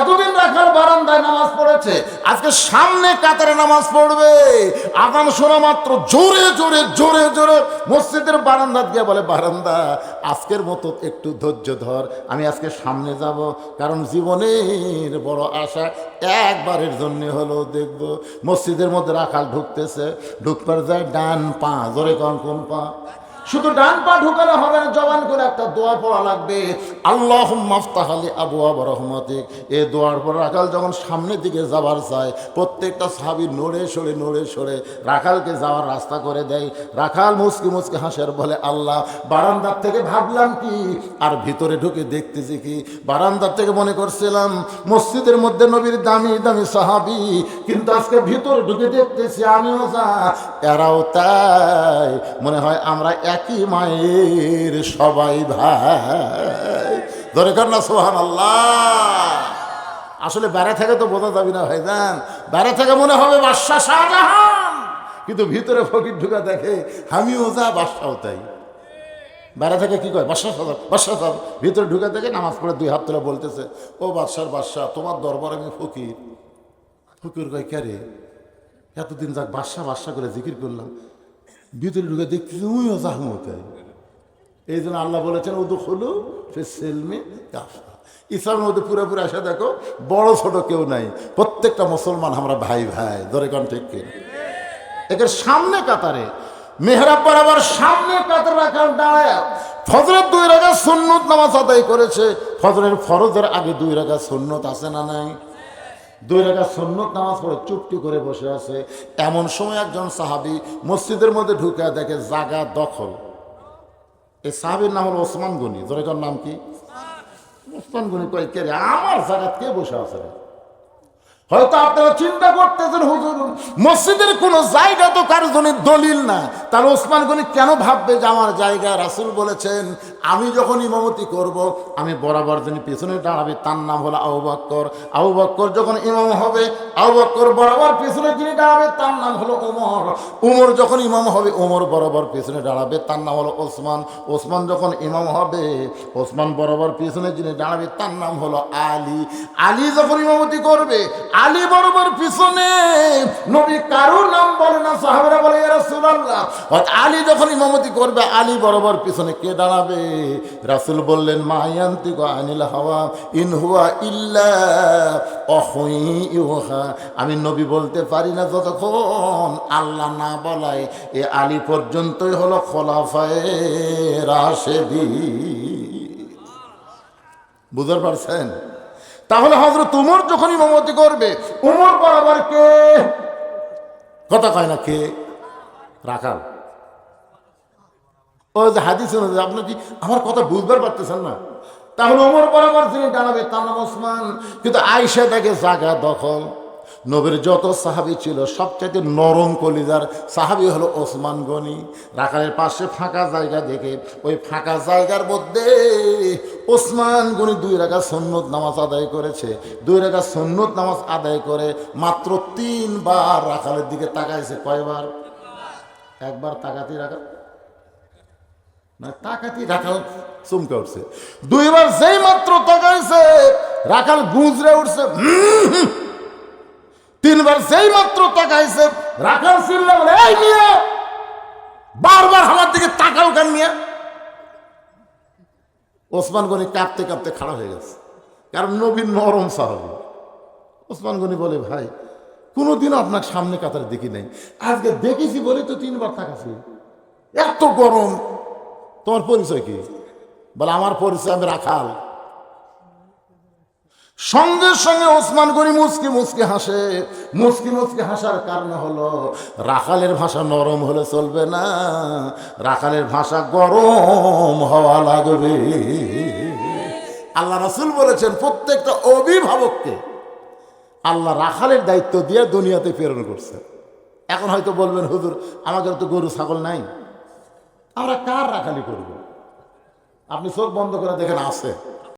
এতদিন রাখার বারান্দায় নামাজ পড়েছে, আজকে সামনে কাতারে নামাজ পড়বে। আগান শোনা মাত্র জোরে জোরে জোরে জোরে মসজিদের বারান্দা গিয়ে বলে, বারান্দা, আজকের মতো একটু ধৈর্য ধর, আমি আজকে সামনে যাব। কারণ জীবনের বড় আশা একবারের জন্য হলো দেখব, মসজিদের মধ্যে রাখাল ঢুকতেছে, ঢুকবার যায় ডান পা, জোরে কন, কোন পা। শুধু ডান পা ঢুকানো হবে না, জবান করে একটা দোয়া পড়া লাগবে। আল্লাহ মাফতাহালি আবু আবু রহমতিক। এ দোয়ার পর রাখাল যখন সামনের দিকে যাবার চায়, প্রত্যেকটা সাবি নড়ে সরে নড়ে সরে রাখালকে যাওয়ার রাস্তা করে দেয়। রাখাল মুসকি মুসকি হাসের বলে, আল্লাহ, বারান্দার থেকে ভাবলাম কি? আর ভিতরে ঢুকে দেখতেছি কি? বারান্দার থেকে মনে করছিলাম, মসজিদের মধ্যে নবীর দামি দামি সাহাবি, কিন্তু আজকে ভিতরে ঢুকে দেখতেছি, আমিও যা। এরাও তাই। মনে হয় আমরা একই মায়ের সবাই ভাই। ধরে কর না সোহান আল্লাহ আসলে বেড়া থেকে তো বোঝা যাবে না ভাই যান বেড়া থেকে মনে হবে বাদশাহ শাহজাহান। কিন্তু ভিতরে ফকির ঢুকা দেখে, আমিও যা, বাদশাও তাই। বেড়া থেকে কি কয়? বাদশাহ সাহেব বাদশাহ ভিতরে ঢুকে দেখে নামাজ পড়ে দুই হাত তুলে বলতেছে, ও বাদশার বাদশাহ তোমার দরবার আমি ফকির। ফকির কয়, কে রে? এতদিন যাক বাদশা বাদশা করে জিকির করলাম। ভিতরে ঢুকে দেখতেছি উইও যাহমো তাই এই জন্য আল্লাহ বলেছেন উদু হলো সে সেলমে কাফা ইসলামের মধ্যে পুরোপুরি আসা, দেখো, বড় ছোট কেউ নাই। প্রত্যেকটা মুসলমান আমরা ভাই ভাই। ধরে কন ঠিক এদের সামনে কাতারে, মেহরাব বরাবর সামনে কাতার রাখার দাঁড়ায়, ফজরের দুই রাখা সুন্নত নামাজ আদায় করেছে। ফজরের ফরজের আগে দুই রাখা সুন্নত আছে না নাই? দুই রাখা সন্ন্যত নামাজ পড়ে চুপটি করে বসে আছে। এমন সময় একজন সাহাবি মসজিদের মধ্যে ঢুকে দেখে জাগা দখল। এই সাহাবির নাম হলো ওসমান গনি। জোরেকার নাম কি? ওসমান গনি। কয়, কে রে? আমার জায়গা কে বসে আছে হয়তো আপনারা চিন্তা করতেছেন, হুজুর মসজিদের কোনো জায়গা তো কারও জন্য দলিল না। তাহলে ওসমান গনি কেন ভাববে যে আমার জায়গা? রাসুল বলেছেন, আমি যখন ইমামতি করব, আমি বরাবর যিনি পিছনে দাঁড়াবে, তার নাম হলো আবু বক্কর। যখন ইমাম হবে, আবু বক্কর বরাবর পিছনে যিনি দাঁড়াবে, তার নাম হলো ওমর উমর যখন ইমাম হবে ওমর বরাবর পিছনে দাঁড়াবে, তার নাম হলো ওসমান। ওসমান যখন ইমাম হবে, ওসমান বরাবর পিছনে যিনি দাঁড়াবে, তার নাম হলো আলী। আলী যখন ইমামতি করবে, আলী বরাবর পিছনে কারোর নাম বলে না, সাহাবেরা বলে রাসূলুল্লাহ। আলী যখন ইমামতি করবে, আলী বরাবর পিছনে কে দাঁড়াবে? রাসূল বললেন মায়ান্তি গো আনিল হাওয়া, ইন হুয়া ইল্লা ইউহা আমি নবী বলতে পারি না যতক্ষণ আল্লাহ না বলায়, এ আলী পর্যন্তই হলো খোলাফায়ে রাশেদি। বুঝতে পারছেন? তাহলে হজরত উমর যখন ইমামতি করবে, উমর বরাবর কে? কথা কয় না কে? রাখাল। ও যে হাদিস আপনার আপনি কি আমার কথা বুঝবার পারতেছেন না? তাহলে ওমর বরাবর যিনি দাঁড়াবে তার নাম ওসমান। কিন্তু আয়সা দেখে জাগা দখল। নবীর যত সাহাবি ছিল, সবচাইতে নরম কলিজার সাহাবি হলো ওসমান গনি। রাখালের পাশে ফাঁকা জায়গা দেখে, ওই ফাঁকা জায়গার মধ্যে ওসমান গনি দুই রাখা সন্ন্যত নামাজ আদায় করেছে। দুই রাখা সন্ন্যত নামাজ আদায় করে মাত্র তিনবার রাখালের দিকে তাকাইছে। কয়বার? একবার তাকাতি রাখা না তাকাতি রাখাল চমকে উঠছে। দুইবার যেই মাত্র তাকাইছে, রাখাল গুঁজরে উঠছে। তিনবার যেই মাত্র তাকাইছে রাখাল চিল্লা বলে, এই মিয়া, বারবার আমার দিকে তাকাও কেন মিয়া? ওসমান গনি কাঁপতে কাঁপতে খাড়া হয়ে গেছে। কারণ নবীন নরম সাহাবি ওসমান গনি বলে, ভাই, কোনোদিনও আপনার সামনে কাতার দেখি নাই। আজকে দেখেছি বলে তো তিনবার তাকাছি। এত গরম। তোমার পরিচয় কি? বলে, আমার পরিচয় আমি রাখাল। সঙ্গে সঙ্গে ওসমান গনি মুসকি মুসকি হাসে। মুসকি মুসকি হাসার কারণ হলো, রাখালের ভাষা নরম হলে চলবে না, রাখালের ভাষা গরম হওয়া লাগবে। আল্লাহ রাসুল বলেছেন, প্রত্যেকটা অভিভাবককে আল্লাহ রাখালের দায়িত্ব দিয়ে দুনিয়াতে প্রেরণ করছে। এখন হয়তো বলবেন, হুজুর আমাদের তো গরু, ছাগল নাই। আমরা কার রাখালি করব? আপনি চোখ বন্ধ করে দেখেন, আছে।